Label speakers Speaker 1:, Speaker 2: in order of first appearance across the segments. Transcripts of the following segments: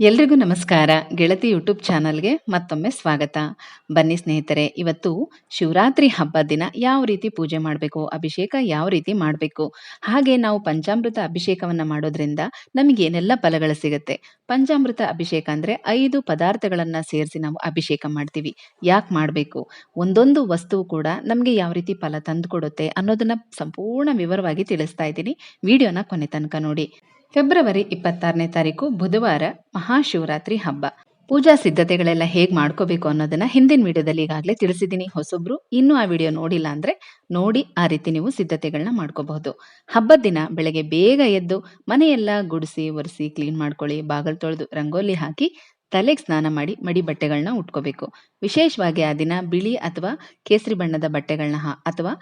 Speaker 1: ಎಲ್ರಿಗೂ ನಮಸ್ಕಾರ. ಗೆಳತಿ ಯೂಟ್ಯೂಬ್ ಚಾನಲ್ಗೆ ಮತ್ತೊಮ್ಮೆ ಸ್ವಾಗತ. ಬನ್ನಿ ಸ್ನೇಹಿತರೆ, ಇವತ್ತು ಶಿವರಾತ್ರಿ ಹಬ್ಬದ ದಿನ ಯಾವ ರೀತಿ ಪೂಜೆ ಮಾಡಬೇಕು, ಅಭಿಷೇಕ ಯಾವ ರೀತಿ ಮಾಡಬೇಕು, ಹಾಗೆ ನಾವು ಪಂಚಾಮೃತ ಅಭಿಷೇಕವನ್ನ ಮಾಡೋದ್ರಿಂದ ನಮಗೆ ಏನೆಲ್ಲ ಫಲಗಳು ಸಿಗುತ್ತೆ. ಪಂಚಾಮೃತ ಅಭಿಷೇಕ ಅಂದ್ರೆ ಐದು ಪದಾರ್ಥಗಳನ್ನ ಸೇರಿಸಿ ನಾವು ಅಭಿಷೇಕ ಮಾಡ್ತೀವಿ. ಯಾಕೆ ಮಾಡಬೇಕು? ಒಂದೊಂದು ವಸ್ತು ಕೂಡ ನಮಗೆ ಯಾವ ರೀತಿ ಫಲ ತಂದು ಕೊಡುತ್ತೆ ಅನ್ನೋದನ್ನ ಸಂಪೂರ್ಣ ವಿವರವಾಗಿ ತಿಳಿಸ್ತಾ ಇದ್ದೀನಿ. ವಿಡಿಯೋನ ಕೊನೆ ತನಕ ನೋಡಿ. ಫೆಬ್ರವರಿ ಇಪ್ಪತ್ತಾರನೇ ತಾರೀಕು ಬುಧವಾರ ಮಹಾಶಿವರಾತ್ರಿ ಹಬ್ಬ. ಪೂಜಾ ಸಿದ್ಧತೆಗಳೆಲ್ಲ ಹೇಗೆ ಮಾಡ್ಕೋಬೇಕು ಅನ್ನೋದನ್ನ ಹಿಂದಿನ ವಿಡಿಯೋದಲ್ಲಿ ಈಗಾಗಲೇ ತಿಳಿಸಿದ್ದೀನಿ. ಹೊಸೊಬ್ರು ಇನ್ನೂ ಆ ವಿಡಿಯೋ ನೋಡಿಲ್ಲ ಅಂದ್ರೆ ನೋಡಿ, ಆ ರೀತಿ ನೀವು ಸಿದ್ಧತೆಗಳನ್ನ ಮಾಡ್ಕೋಬಹುದು. ಹಬ್ಬದ ದಿನ ಬೆಳಗ್ಗೆ ಬೇಗ ಎದ್ದು ಮನೆಯೆಲ್ಲ ಗುಡಿಸಿ, ಒರೆಸಿ, ಕ್ಲೀನ್ ಮಾಡ್ಕೊಳ್ಳಿ, ಬಾಗಲ್ ತೊಳೆದು ರಂಗೋಲಿ ಹಾಕಿ ತಲೆಗೆ ಸ್ನಾನ ಮಾಡಿ ಮಡಿ ಬಟ್ಟೆಗಳನ್ನ ಉಟ್ಕೋಬೇಕು. ವಿಶೇಷವಾಗಿ ಆ ದಿನ ಬಿಳಿ ಅಥವಾ ಕೇಸರಿ ಬಣ್ಣದ ಬಟ್ಟೆಗಳನ್ನ ಅಥವಾ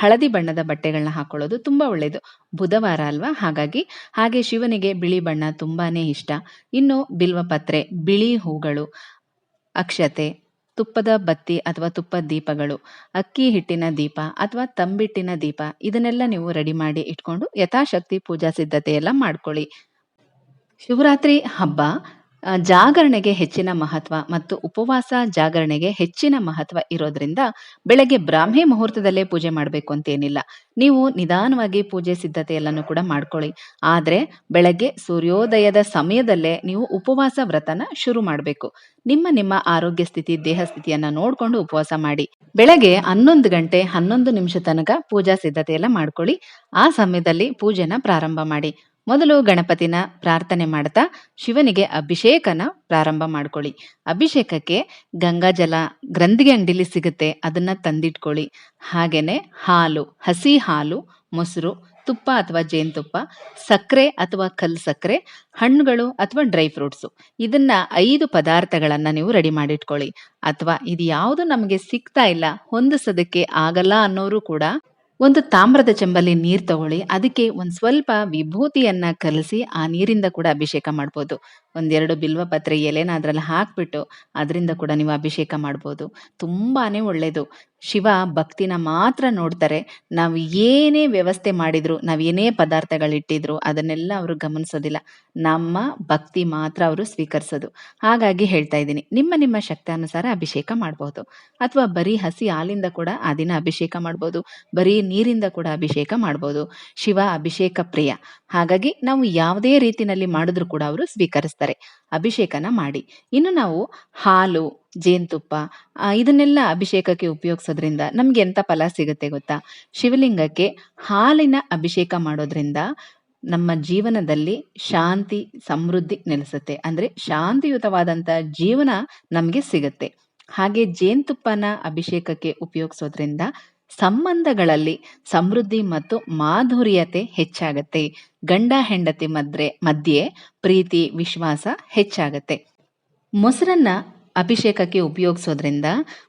Speaker 1: ಹಳದಿ ಬಣ್ಣದ ಬಟ್ಟೆಗಳನ್ನ ಹಾಕೊಳ್ಳೋದು ತುಂಬಾ ಒಳ್ಳೆಯದು ಬುಧವಾರ ಅಲ್ವಾ? ಹಾಗಾಗಿ ಹಾಗೆ ಶಿವನಿಗೆ ಬಿಳಿ ಬಣ್ಣ ತುಂಬಾನೇ ಇಷ್ಟ. ಇನ್ನು ಬಿಲ್ವಪತ್ರೆ ಬಿಳಿ ಹೂಗಳು, ಅಕ್ಷತೆ, ತುಪ್ಪದ ಬತ್ತಿ ಅಥವಾ ತುಪ್ಪದ ದೀಪಗಳು, ಅಕ್ಕಿ ಹಿಟ್ಟಿನ ದೀಪ ಅಥವಾ ತಂಬಿಟ್ಟಿನ ದೀಪ, ಇದನ್ನೆಲ್ಲ ನೀವು ರೆಡಿ ಮಾಡಿ ಇಟ್ಕೊಂಡು ಯಥಾಶಕ್ತಿ ಪೂಜಾ ಸಿದ್ಧತೆ ಎಲ್ಲ ಮಾಡ್ಕೊಳ್ಳಿ. ಶಿವರಾತ್ರಿ ಹಬ್ಬ ಜಾಗರಣೆಗೆ ಹೆಚ್ಚಿನ ಮಹತ್ವ ಮತ್ತು ಉಪವಾಸ ಜಾಗರಣೆಗೆ ಹೆಚ್ಚಿನ ಮಹತ್ವ ಇರೋದ್ರಿಂದ ಬೆಳಗ್ಗೆ ಬ್ರಾಹ್ಮಿ ಮುಹೂರ್ತದಲ್ಲೇ ಪೂಜೆ ಮಾಡಬೇಕು ಅಂತೇನಿಲ್ಲ. ನೀವು ನಿಧಾನವಾಗಿ ಪೂಜೆ ಸಿದ್ಧತೆ ಕೂಡ ಮಾಡ್ಕೊಳ್ಳಿ. ಆದ್ರೆ ಬೆಳಗ್ಗೆ ಸೂರ್ಯೋದಯದ ಸಮಯದಲ್ಲೇ ನೀವು ಉಪವಾಸ ವ್ರತನ ಶುರು ಮಾಡಬೇಕು. ನಿಮ್ಮ ನಿಮ್ಮ ಆರೋಗ್ಯ ಸ್ಥಿತಿ, ದೇಹ ಸ್ಥಿತಿಯನ್ನ ನೋಡ್ಕೊಂಡು ಉಪವಾಸ ಮಾಡಿ. ಬೆಳಗ್ಗೆ ಹನ್ನೊಂದು ಗಂಟೆ ಹನ್ನೊಂದು ನಿಮಿಷ ತನಕ ಪೂಜಾ ಸಿದ್ಧತೆ ಎಲ್ಲ ಮಾಡ್ಕೊಳ್ಳಿ. ಆ ಸಮಯದಲ್ಲಿ ಪೂಜೆನ ಪ್ರಾರಂಭ ಮಾಡಿ. ಮೊದಲು ಗಣಪತಿನ ಪ್ರಾರ್ಥನೆ ಮಾಡ್ತಾ ಶಿವನಿಗೆ ಅಭಿಷೇಕನ ಪ್ರಾರಂಭ ಮಾಡ್ಕೊಳ್ಳಿ. ಅಭಿಷೇಕಕ್ಕೆ ಗಂಗಾಜಲ ಗ್ರಂಥಿಗೆ ಅಂಗಡಿಲಿ ಸಿಗುತ್ತೆ, ಅದನ್ನ ತಂದಿಟ್ಕೊಳ್ಳಿ. ಹಾಗೇನೆ ಹಾಲು, ಹಸಿ ಹಾಲು, ಮೊಸರು, ತುಪ್ಪ ಅಥವಾ ಜೇನುತುಪ್ಪ, ಸಕ್ಕರೆ ಅಥವಾ ಕಲ್ ಸಕ್ಕರೆ, ಹಣ್ಣುಗಳು ಅಥವಾ ಡ್ರೈ ಫ್ರೂಟ್ಸು. ಇದನ್ನ ಐದು ಪದಾರ್ಥಗಳನ್ನು ನೀವು ರೆಡಿ ಮಾಡಿಟ್ಕೊಳ್ಳಿ. ಅಥವಾ ಇದು ಯಾವುದು ನಮಗೆ ಸಿಗ್ತಾ ಇಲ್ಲ ಹೊಂದಿಸೋದಕ್ಕೆ ಆಗಲ್ಲ ಅನ್ನೋರು ಕೂಡ ಒಂದು ತಾಮ್ರದ ಚೆಂಬಲ್ಲಿ ನೀರ್ ತಗೊಳ್ಳಿ, ಅದಕ್ಕೆ ಒಂದ್ ಸ್ವಲ್ಪ ವಿಭೂತಿಯನ್ನ ಕಲಸಿ ಆ ನೀರಿಂದ ಕೂಡ ಅಭಿಷೇಕ ಮಾಡ್ಬೋದು. ಒಂದೆರಡು ಬಿಲ್ವ ಪತ್ರೆ ಎಲೆನ ಅದ್ರಲ್ಲಿ ಹಾಕ್ಬಿಟ್ಟು ಅದರಿಂದ ಕೂಡ ನೀವು ಅಭಿಷೇಕ ಮಾಡ್ಬೋದು. ತುಂಬಾನೇ ಒಳ್ಳೇದು. ಶಿವ ಭಕ್ತಿನ ಮಾತ್ರ ನೋಡ್ತಾರೆ. ನಾವು ಏನೇ ವ್ಯವಸ್ಥೆ ಮಾಡಿದ್ರು, ನಾವ್ ಏನೇ ಪದಾರ್ಥಗಳಿಟ್ಟಿದ್ರು ಅದನ್ನೆಲ್ಲ ಅವರು ಗಮನಿಸೋದಿಲ್ಲ. ನಮ್ಮ ಭಕ್ತಿ ಮಾತ್ರ ಅವರು ಸ್ವೀಕರಿಸೋದು. ಹಾಗಾಗಿ ಹೇಳ್ತಾ ಇದ್ದೀನಿ, ನಿಮ್ಮ ನಿಮ್ಮ ಶಕ್ತಾನುಸಾರ ಅಭಿಷೇಕ ಮಾಡಬಹುದು ಅಥವಾ ಬರೀ ಹಸಿ ಹಾಲಿಂದ ಕೂಡ ಆ ದಿನ ಅಭಿಷೇಕ ಮಾಡ್ಬೋದು. ಬರೀ ನೀರಿಂದ ಕೂಡ ಅಭಿಷೇಕ ಮಾಡ್ಬೋದು. ಶಿವ ಅಭಿಷೇಕ ಪ್ರಿಯ. ಹಾಗಾಗಿ ನಾವು ಯಾವುದೇ ರೀತಿನಲ್ಲಿ ಮಾಡಿದ್ರು ಕೂಡ ಅವರು ಸ್ವೀಕರಿಸ್ತಾರೆ. ಅಭಿಷೇಕನ ಮಾಡಿ. ಇನ್ನು ನಾವು ಹಾಲು, ಜೇನುತುಪ್ಪ ಇದನ್ನೆಲ್ಲ ಅಭಿಷೇಕಕ್ಕೆ ಉಪಯೋಗಿಸೋದ್ರಿಂದ ನಮ್ಗೆ ಎಂತ ಫಲ ಸಿಗುತ್ತೆ ಗೊತ್ತಾ? ಶಿವಲಿಂಗಕ್ಕೆ ಹಾಲಿನ ಅಭಿಷೇಕ ಮಾಡೋದ್ರಿಂದ ನಮ್ಮ ಜೀವನದಲ್ಲಿ ಶಾಂತಿ, ಸಮೃದ್ಧಿ ನೆಲೆಸುತ್ತೆ. ಅಂದ್ರೆ ಶಾಂತಿಯುತವಾದಂತ ಜೀವನ ನಮ್ಗೆ ಸಿಗುತ್ತೆ. ಹಾಗೆ ಜೇನುತುಪ್ಪನ ಅಭಿಷೇಕಕ್ಕೆ ಉಪಯೋಗಿಸೋದ್ರಿಂದ ಸಂಬಂಧಗಳಲ್ಲಿ ಸಮೃದ್ಧಿ ಮತ್ತು ಮಾಧುರ್ಯತೆ ಹೆಚ್ಚಾಗತ್ತೆ. ಗಂಡ ಹೆಂಡತಿ ಮದ್ರೆ ಮಧ್ಯೆ ಪ್ರೀತಿ ವಿಶ್ವಾಸ ಹೆಚ್ಚಾಗತ್ತೆ. ಮೊಸರನ್ನ ಅಭಿಷೇಕಕ್ಕೆ ಉಪಯೋಗಿಸೋದ್ರಿಂದ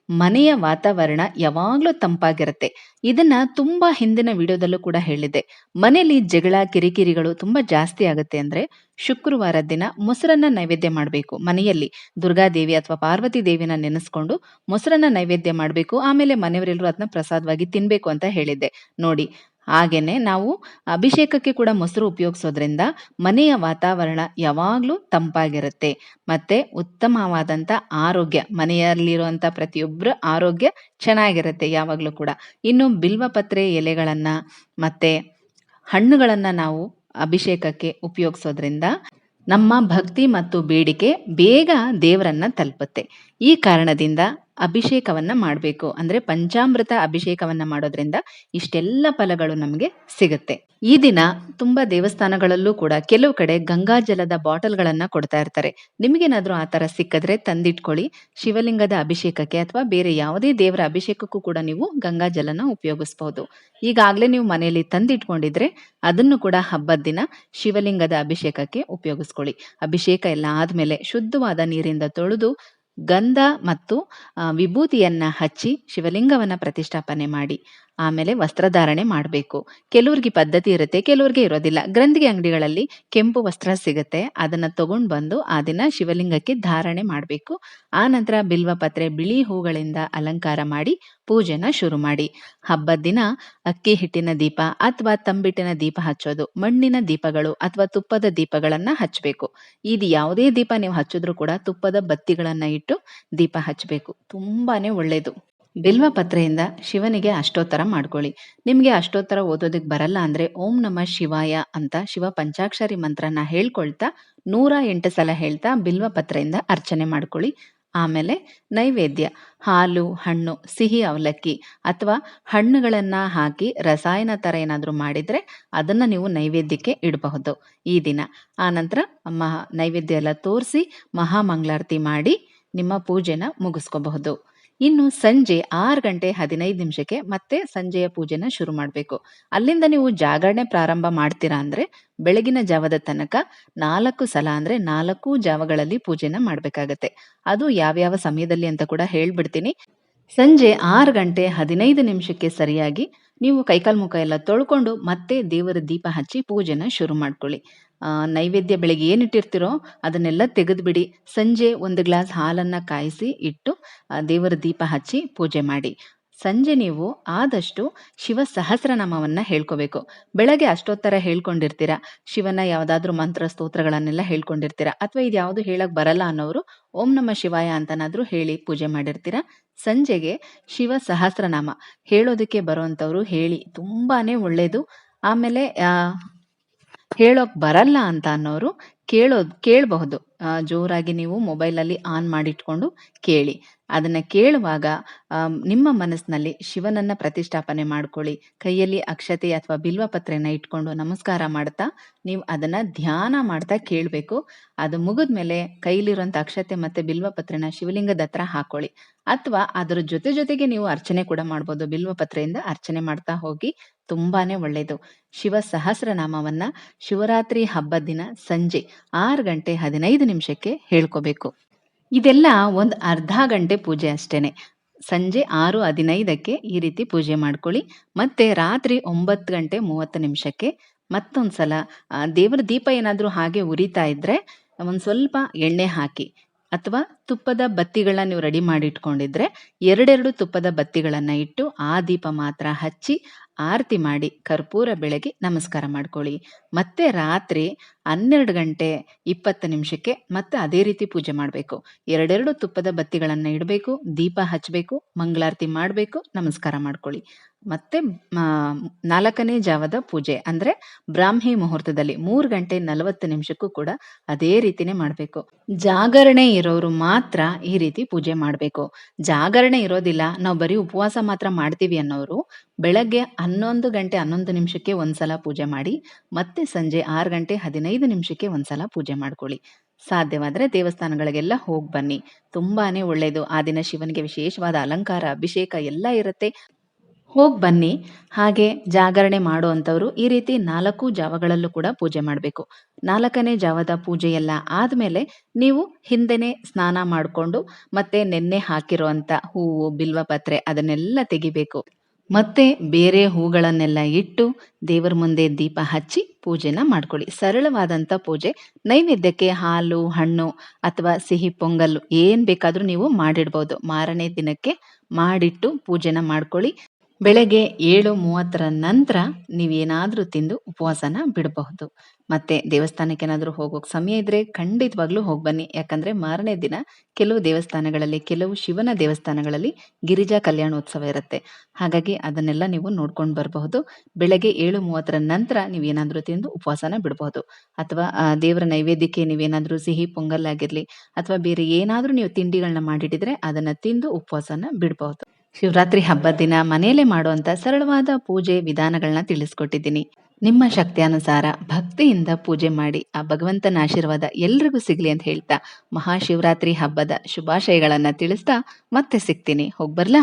Speaker 1: ಮನೆಯ ವಾತಾವರಣ ಯಾವಾಗ್ಲೂ ತಂಪಾಗಿರುತ್ತೆ. ಇದನ್ನ ತುಂಬಾ ಹಿಂದಿನ ವಿಡಿಯೋದಲ್ಲೂ ಕೂಡ ಹೇಳಿದೆ ಮನೆಯಲ್ಲಿ ಜಗಳ, ಕಿರಿಕಿರಿಗಳು ತುಂಬಾ ಜಾಸ್ತಿ ಆಗುತ್ತೆ ಅಂದ್ರೆ ಶುಕ್ರವಾರ ದಿನ ಮೊಸರನ್ನ ನೈವೇದ್ಯ ಮಾಡಬೇಕು. ಮನೆಯಲ್ಲಿ ದುರ್ಗಾದೇವಿ ಅಥವಾ ಪಾರ್ವತಿ ದೇವಿನ ನೆನೆಸ್ಕೊಂಡು ಮೊಸರನ್ನ ನೈವೇದ್ಯ ಮಾಡಬೇಕು. ಆಮೇಲೆ ಮನೆಯವರೆಲ್ಲರೂ ಅದನ್ನ ಪ್ರಸಾದವಾಗಿ ತಿನ್ಬೇಕು ಅಂತ ಹೇಳಿದ್ದೆ. ನೋಡಿ ಹಾಗೇನೆ ನಾವು ಅಭಿಷೇಕಕ್ಕೆ ಕೂಡ ಮೊಸರು ಉಪಯೋಗಿಸೋದ್ರಿಂದ ಮನೆಯ ವಾತಾವರಣ ಯಾವಾಗಲೂ ತಂಪಾಗಿರುತ್ತೆ. ಮತ್ತೆ ಉತ್ತಮವಾದಂತ ಆರೋಗ್ಯ ಮನೆಯಲ್ಲಿರುವಂಥ ಪ್ರತಿಯೊಬ್ಬರ ಆರೋಗ್ಯ ಚೆನ್ನಾಗಿರುತ್ತೆ ಯಾವಾಗಲೂ ಕೂಡ. ಇನ್ನು ಬಿಲ್ವಪತ್ರೆ ಎಲೆಗಳನ್ನು ಮತ್ತೆ ಹಣ್ಣುಗಳನ್ನು ನಾವು ಅಭಿಷೇಕಕ್ಕೆ ಉಪಯೋಗಿಸೋದ್ರಿಂದ ನಮ್ಮ ಭಕ್ತಿ ಮತ್ತು ಬೇಡಿಕೆ ಬೇಗ ದೇವರನ್ನ ತಲುಪುತ್ತೆ. ಈ ಕಾರಣದಿಂದ ಅಭಿಷೇಕವನ್ನ ಮಾಡಬೇಕು. ಅಂದ್ರೆ ಪಂಚಾಮೃತ ಅಭಿಷೇಕವನ್ನ ಮಾಡೋದ್ರಿಂದ ಇಷ್ಟೆಲ್ಲ ಫಲಗಳು ನಮಗೆ ಸಿಗುತ್ತೆ. ಈ ದಿನ ತುಂಬಾ ದೇವಸ್ಥಾನಗಳಲ್ಲೂ ಕೂಡ ಕೆಲವು ಕಡೆ ಗಂಗಾಜಲದ ಬಾಟಲ್ಗಳನ್ನ ಕೊಡ್ತಾ ಇರ್ತಾರೆ. ನಿಮಗೇನಾದ್ರೂ ಆತರ ಸಿಕ್ಕದ್ರೆ ಸಿಕ್ಕಿದ್ರೆ ತಂದಿಟ್ಕೊಳ್ಳಿ. ಶಿವಲಿಂಗದ ಅಭಿಷೇಕಕ್ಕೆ ಅಥವಾ ಬೇರೆ ಯಾವುದೇ ದೇವರ ಅಭಿಷೇಕಕ್ಕೂ ಕೂಡ ನೀವು ಗಂಗಾಜಲನ ಉಪಯೋಗಿಸಬಹುದು. ಈಗಾಗಲೇ ನೀವು ಮನೆಯಲ್ಲಿ ತಂದಿಟ್ಕೊಂಡಿದ್ರೆ ಅದನ್ನು ಕೂಡ ಹಬ್ಬದ ದಿನ ಶಿವಲಿಂಗದ ಅಭಿಷೇಕಕ್ಕೆ ಉಪಯೋಗಿಸ್ಕೊಳ್ಳಿ. ಅಭಿಷೇಕ ಎಲ್ಲ ಆದ್ಮೇಲೆ ಶುದ್ಧವಾದ ನೀರಿಂದ ತೊಳೆದು ಗಂಧ ಮತ್ತು ವಿಭೂತಿಯನ್ನ ಹಚ್ಚಿ ಶಿವಲಿಂಗವನ್ನ ಪ್ರತಿಷ್ಠಾಪನೆ ಮಾಡಿ, ಆಮೇಲೆ ವಸ್ತ್ರಧಾರಣೆ ಮಾಡಬೇಕು. ಕೆಲವ್ರಿಗೆ ಪದ್ಧತಿ ಇರುತ್ತೆ, ಕೆಲವ್ರಿಗೆ ಇರೋದಿಲ್ಲ. ಗ್ರಂಥಿಗೆ ಅಂಗಡಿಗಳಲ್ಲಿ ಕೆಂಪು ವಸ್ತ್ರ ಸಿಗುತ್ತೆ, ಅದನ್ನ ತಗೊಂಡು ಬಂದು ಆ ದಿನ ಶಿವಲಿಂಗಕ್ಕೆ ಧಾರಣೆ ಮಾಡಬೇಕು. ಆ ನಂತರ ಬಿಲ್ವಪತ್ರೆ ಬಿಳಿ ಹೂಗಳಿಂದ ಅಲಂಕಾರ ಮಾಡಿ ಪೂಜೆನ ಶುರು ಮಾಡಿ. ಹಬ್ಬದ ದಿನ ಅಕ್ಕಿ ಹಿಟ್ಟಿನ ದೀಪ ಅಥವಾ ತಂಬಿಟ್ಟಿನ ದೀಪ ಹಚ್ಚೋದು, ಮಣ್ಣಿನ ದೀಪಗಳು ಅಥವಾ ತುಪ್ಪದ ದೀಪಗಳನ್ನ ಹಚ್ಚಬೇಕು ಇದು ಯಾವುದೇ ದೀಪ ನೀವು ಹಚ್ಚಿದ್ರು ಕೂಡ ತುಪ್ಪದ ಬತ್ತಿಗಳನ್ನ ಇಟ್ಟು ದೀಪ ಹಚ್ಚಬೇಕು. ತುಂಬಾನೇ ಒಳ್ಳೆಯದು ಬಿಲ್ವ ಪತ್ರೆಯಿಂದ ಶಿವನಿಗೆ ಅಷ್ಟೋತ್ತರ ಮಾಡ್ಕೊಳ್ಳಿ. ನಿಮಗೆ ಅಷ್ಟೋತ್ತರ ಓದೋದಕ್ಕೆ ಬರಲ್ಲ ಅಂದ್ರೆ ಓಂ ನಮ ಶಿವಾಯ ಅಂತ ಶಿವ ಪಂಚಾಕ್ಷರಿ ಮಂತ್ರನ ಹೇಳ್ಕೊಳ್ತಾ ನೂರ ಎಂಟು ಸಲ ಹೇಳ್ತಾ ಬಿಲ್ವ ಪತ್ರೆಯಿಂದ ಅರ್ಚನೆ ಮಾಡ್ಕೊಳ್ಳಿ. ಆಮೇಲೆ ನೈವೇದ್ಯ. ಹಾಲು ಹಣ್ಣು ಸಿಹಿ ಅವಲಕ್ಕಿ ಅಥವಾ ಹಣ್ಣುಗಳನ್ನ ಹಾಕಿ ರಸಾಯನ ತರ ಏನಾದರೂ ಮಾಡಿದ್ರೆ ಅದನ್ನ ನೀವು ನೈವೇದ್ಯಕ್ಕೆ ಇಡಬಹುದು. ಈ ದಿನ. ಆ ನಂತರ ಮಹಾ ನೈವೇದ್ಯ ಎಲ್ಲ ತೋರಿಸಿ ಮಹಾಮಂಗಳಾರತಿ ಮಾಡಿ ನಿಮ್ಮ ಪೂಜೆನ ಮುಗಿಸ್ಕೋಬಹುದು. ಇನ್ನು ಸಂಜೆ ಆರು ಗಂಟೆ ಹದಿನೈದು ನಿಮಿಷಕ್ಕೆ ಮತ್ತೆ ಸಂಜೆಯ ಪೂಜೆನ ಶುರು ಮಾಡಬೇಕು. ಅಲ್ಲಿಂದ ನೀವು ಜಾಗರಣೆ ಪ್ರಾರಂಭ ಮಾಡ್ತೀರಾ ಅಂದ್ರೆ ಬೆಳಗಿನ ಜಾವದ ತನಕ ನಾಲ್ಕು ಸಲ ಅಂದ್ರೆ ನಾಲ್ಕು ಜಾವಗಳಲ್ಲಿ ಪೂಜೆನ ಮಾಡಬೇಕಾಗತ್ತೆ. ಅದು ಯಾವ್ಯಾವ ಸಮಯದಲ್ಲಿ ಅಂತ ಕೂಡ ಹೇಳ್ಬಿಡ್ತೀನಿ. ಸಂಜೆ ಆರು ಗಂಟೆ ಹದಿನೈದು ನಿಮಿಷಕ್ಕೆ ಸರಿಯಾಗಿ ನೀವು ಕೈಕಾಲು ಮುಖ ಎಲ್ಲ ತೊಳ್ಕೊಂಡು ಮತ್ತೆ ದೇವರ ದೀಪ ಹಚ್ಚಿ ಪೂಜೆನ ಶುರು ಮಾಡ್ಕೊಳ್ಳಿ. ನೈವೇದ್ಯ ಬೆಳಿಗ್ಗೆ ಏನಿಟ್ಟಿರ್ತೀರೋ ಅದನ್ನೆಲ್ಲ ತೆಗೆದುಬಿಡಿ. ಸಂಜೆ ಒಂದು ಗ್ಲಾಸ್ ಹಾಲನ್ನ ಕಾಯಿಸಿ ಇಟ್ಟು ದೇವರ ದೀಪ ಹಚ್ಚಿ ಪೂಜೆ ಮಾಡಿ. ಸಂಜೆ ನೀವು ಆದಷ್ಟು ಶಿವ ಸಹಸ್ರನಾಮವನ್ನ ಹೇಳ್ಕೋಬೇಕು. ಬೆಳಗ್ಗೆ ಅಷ್ಟೋತ್ತರ ಹೇಳ್ಕೊಂಡಿರ್ತೀರಾ, ಶಿವನ ಯಾವುದಾದ್ರೂ ಮಂತ್ರ ಸ್ತೋತ್ರಗಳನ್ನೆಲ್ಲ ಹೇಳ್ಕೊಂಡಿರ್ತೀರಾ, ಅಥವಾ ಇದು ಯಾವುದು ಹೇಳಕ್ ಬರಲ್ಲ ಅನ್ನೋರು ಓಂ ನಮ ಶಿವಾಯ ಅಂತನಾದರೂ ಹೇಳಿ ಪೂಜೆ ಮಾಡಿರ್ತೀರಾ. ಸಂಜೆಗೆ ಶಿವ ಸಹಸ್ರನಾಮ. ಹೇಳೋದಕ್ಕೆ ಬರುವಂತವ್ರು ಹೇಳಿ, ತುಂಬಾನೇ ಒಳ್ಳೇದು. ಆಮೇಲೆ ಹೇಳೋಕ್ ಬರಲ್ಲ ಅಂತ ಅನ್ನೋರು ಕೇಳೋದ್ ಕೇಳಬಹುದು. ಜೋರಾಗಿ ನೀವು ಮೊಬೈಲಲ್ಲಿ ಆನ್ ಮಾಡಿಟ್ಕೊಂಡು ಕೇಳಿ. ಅದನ್ನ ಕೇಳುವಾಗ ನಿಮ್ಮ ಮನಸ್ಸಿನಲ್ಲಿ ಶಿವನನ್ನ ಪ್ರತಿಷ್ಠಾಪನೆ ಮಾಡ್ಕೊಳ್ಳಿ. ಕೈಯಲ್ಲಿ ಅಕ್ಷತೆ ಅಥವಾ ಬಿಲ್ವಪತ್ರೆನ ಇಟ್ಕೊಂಡು ನಮಸ್ಕಾರ ಮಾಡ್ತಾ, ನೀವು ಅದನ್ನ ಧ್ಯಾನ ಮಾಡ್ತಾ ಕೇಳಬೇಕು. ಅದು ಮುಗಿದ್ಮೇಲೆ ಕೈಲಿರುವಂತ ಅಕ್ಷತೆ ಮತ್ತೆ ಬಿಲ್ವಪತ್ರೆನ ಶಿವಲಿಂಗದ ಹತ್ರ ಹಾಕೊಳ್ಳಿ. ಅಥವಾ ಅದರ ಜೊತೆ ಜೊತೆಗೆ ನೀವು ಅರ್ಚನೆ ಕೂಡ ಮಾಡ್ಬೋದು. ಬಿಲ್ವಪತ್ರೆಯಿಂದ ಅರ್ಚನೆ ಮಾಡ್ತಾ ಹೋಗಿ ತುಂಬಾನೇ ಒಳ್ಳೆಯದು ಶಿವ ಸಹಸ್ರನಾಮವನ್ನ ಶಿವರಾತ್ರಿ ಹಬ್ಬದ ದಿನ ಸಂಜೆ ಆರು ಗಂಟೆ ಹದಿನೈದು ನಿಮಿಷಕ್ಕೆ ಹೇಳ್ಕೋಬೇಕು. ಇದೆಲ್ಲ ಒಂದು ಅರ್ಧ ಗಂಟೆ ಪೂಜೆ ಅಷ್ಟೇನೆ. ಸಂಜೆ ಆರು ಹದಿನೈದಕ್ಕೆ ಈ ರೀತಿ ಪೂಜೆ ಮಾಡ್ಕೊಳ್ಳಿ. ಮತ್ತೆ ರಾತ್ರಿ ಒಂಬತ್ತು ಗಂಟೆ ಮೂವತ್ತು ನಿಮಿಷಕ್ಕೆ ಮತ್ತೊಂದ್ಸಲ ದೇವರ ದೀಪ ಏನಾದರೂ ಹಾಗೆ ಉರಿತಾ ಇದ್ರೆ ಒಂದು ಸ್ವಲ್ಪ ಎಣ್ಣೆ ಹಾಕಿ ಅಥವಾ ತುಪ್ಪದ ಬತ್ತಿಗಳನ್ನ ನೀವು ರೆಡಿ ಮಾಡಿ ಇಟ್ಕೊಂಡಿದ್ರೆ ಎರಡೆರಡು ತುಪ್ಪದ ಬತ್ತಿಗಳನ್ನ ಇಟ್ಟು ಆ ದೀಪ ಮಾತ್ರ ಹಚ್ಚಿ ಆರತಿ ಮಾಡಿ ಕರ್ಪೂರ ಬೆಳಗ್ಗೆ ನಮಸ್ಕಾರ ಮಾಡ್ಕೊಳ್ಳಿ. ಮತ್ತೆ ರಾತ್ರಿ ಹನ್ನೆರಡು ಗಂಟೆ ಇಪ್ಪತ್ತು ನಿಮಿಷಕ್ಕೆ ಮತ್ತೆ ಅದೇ ರೀತಿ ಪೂಜೆ ಮಾಡಬೇಕು. ಎರಡೆರಡು ತುಪ್ಪದ ಬತ್ತಿಗಳನ್ನು ಇಡಬೇಕು, ದೀಪ ಹಚ್ಚಬೇಕು ಮಂಗಳಾರತಿ ಮಾಡಬೇಕು, ನಮಸ್ಕಾರ ಮಾಡ್ಕೊಳ್ಳಿ. ಮತ್ತೆ ನಾಲ್ಕನೇ ಜಾವದ ಪೂಜೆ ಅಂದ್ರೆ ಬ್ರಾಹ್ಮಿ ಮುಹೂರ್ತದಲ್ಲಿ ಮೂರು ಗಂಟೆ ನಲವತ್ತು ನಿಮಿಷಕ್ಕೂ ಕೂಡ ಅದೇ ರೀತಿನೇ ಮಾಡಬೇಕು. ಜಾಗರಣೆ ಇರೋರು ಮಾತ್ರ ಈ ರೀತಿ ಪೂಜೆ ಮಾಡಬೇಕು. ಜಾಗರಣೆ ಇರೋದಿಲ್ಲ, ನಾವು ಬರೀ ಉಪವಾಸ ಮಾತ್ರ ಮಾಡ್ತೀವಿ ಅನ್ನೋರು ಬೆಳಗ್ಗೆ ಹನ್ನೊಂದು ಗಂಟೆ ಹನ್ನೊಂದು ನಿಮಿಷಕ್ಕೆ ಒಂದ್ಸಲ ಪೂಜೆ ಮಾಡಿ, ಮತ್ತೆ ಸಂಜೆ ಆರು ಗಂಟೆ ಹದಿನೈದು ನಿಮಿಷಕ್ಕೆ ಒಂದ್ಸಲ ಪೂಜೆ ಮಾಡ್ಕೊಳ್ಳಿ. ಸಾಧ್ಯವಾದರೆ ದೇವಸ್ಥಾನಗಳಿಗೆಲ್ಲ ಹೋಗಿ ಬನ್ನಿ. ತುಂಬಾನೇ ಒಳ್ಳೇದು. ಆ ದಿನ ಶಿವನಿಗೆ ವಿಶೇಷವಾದ ಅಲಂಕಾರ, ಅಭಿಷೇಕ ಎಲ್ಲ ಇರುತ್ತೆ. ಹೋಗಿ ಬನ್ನಿ. ಹಾಗೆ ಜಾಗರಣೆ ಮಾಡೋ ಅಂಥವ್ರು ಈ ರೀತಿ ನಾಲ್ಕು ಜಾವಗಳಲ್ಲೂ ಕೂಡ ಪೂಜೆ ಮಾಡಬೇಕು. ನಾಲ್ಕನೇ ಜಾವದ ಪೂಜೆ ಎಲ್ಲ ಆದಮೇಲೆ ನೀವು ಹಿಂದೆನೆ ಸ್ನಾನ ಮಾಡಿಕೊಂಡು ಮತ್ತೆ ನೆನ್ನೆ ಹಾಕಿರುವಂಥ ಹೂವು ಬಿಲ್ವ ಪತ್ರೆ ಅದನ್ನೆಲ್ಲ ತೆಗಿಬೇಕು. ಮತ್ತೆ ಬೇರೆ ಹೂಗಳನ್ನೆಲ್ಲ ಇಟ್ಟು ದೇವರ ಮುಂದೆ ದೀಪ ಹಚ್ಚಿ ಪೂಜೆನ ಮಾಡ್ಕೊಳ್ಳಿ. ಸರಳವಾದಂಥ ಪೂಜೆ. ನೈವೇದ್ಯಕ್ಕೆ ಹಾಲು, ಹಣ್ಣು ಅಥವಾ ಸಿಹಿ ಪೊಂಗಲ್ ಏನ್ ಬೇಕಾದ್ರೂ ನೀವು ಮಾಡಿಡ್ಬೋದು. ಮಾರನೇ ದಿನಕ್ಕೆ ಮಾಡಿಟ್ಟು ಪೂಜೆನ ಮಾಡ್ಕೊಳ್ಳಿ. ಬೆಳಗ್ಗೆ ಏಳು ಮೂವತ್ತರ ನಂತರ ನೀವೇನಾದರೂ ತಿಂದು ಉಪವಾಸನ ಬಿಡಬಹುದು. ಮತ್ತೆ ದೇವಸ್ಥಾನಕ್ಕೆ ಏನಾದರೂ ಹೋಗೋಕೆ ಸಮಯ ಇದ್ರೆ ಖಂಡಿತವಾಗ್ಲೂ ಹೋಗಿ ಬನ್ನಿ. ಯಾಕಂದ್ರೆ ಮಾರನೇ ದಿನ ಕೆಲವು ದೇವಸ್ಥಾನಗಳಲ್ಲಿ, ಕೆಲವು ಶಿವನ ದೇವಸ್ಥಾನಗಳಲ್ಲಿ ಗಿರಿಜಾ ಕಲ್ಯಾಣೋತ್ಸವ ಇರುತ್ತೆ. ಹಾಗಾಗಿ ಅದನ್ನೆಲ್ಲ ನೀವು ನೋಡ್ಕೊಂಡು ಬರಬಹುದು. ಬೆಳಗ್ಗೆ ಏಳು ಮೂವತ್ತರ ನಂತರ ನೀವೇನಾದರೂ ತಿಂದು ಉಪವಾಸನ ಬಿಡಬಹುದು. ಅಥವಾ ದೇವರ ನೈವೇದ್ಯಕ್ಕೆ ನೀವೇನಾದರೂ ಸಿಹಿ ಪೊಂಗಲ್ ಆಗಿರಲಿ, ಅಥವಾ ಬೇರೆ ಏನಾದರೂ ನೀವು ತಿಂಡಿಗಳನ್ನ ಮಾಡಿಟ್ಟಿದ್ರೆ ಅದನ್ನ ತಿಂದು ಉಪವಾಸನ ಬಿಡಬಹುದು. ಶಿವರಾತ್ರಿ ಹಬ್ಬದ ದಿನ ಮನೆಯಲ್ಲೇ ಮಾಡುವಂತ ಸರಳವಾದ ಪೂಜೆ ವಿಧಾನಗಳನ್ನ ತಿಳಿಸ್ಕೊಟ್ಟಿದ್ದೀನಿ. ನಿಮ್ಮ ಶಕ್ತಿಯಾನುಸಾರ ಭಕ್ತಿಯಿಂದ ಪೂಜೆ ಮಾಡಿ ಆ ಭಗವಂತನ ಆಶೀರ್ವಾದ ಎಲ್ರಿಗೂ ಸಿಗ್ಲಿ ಅಂತ ಹೇಳ್ತಾ ಮಹಾಶಿವರಾತ್ರಿ ಹಬ್ಬದ ಶುಭಾಶಯಗಳನ್ನ ತಿಳಿಸ್ತಾ ಮತ್ತೆ ಸಿಗ್ತೀನಿ. ಹೋಗ್ಬರ್ಲಾ?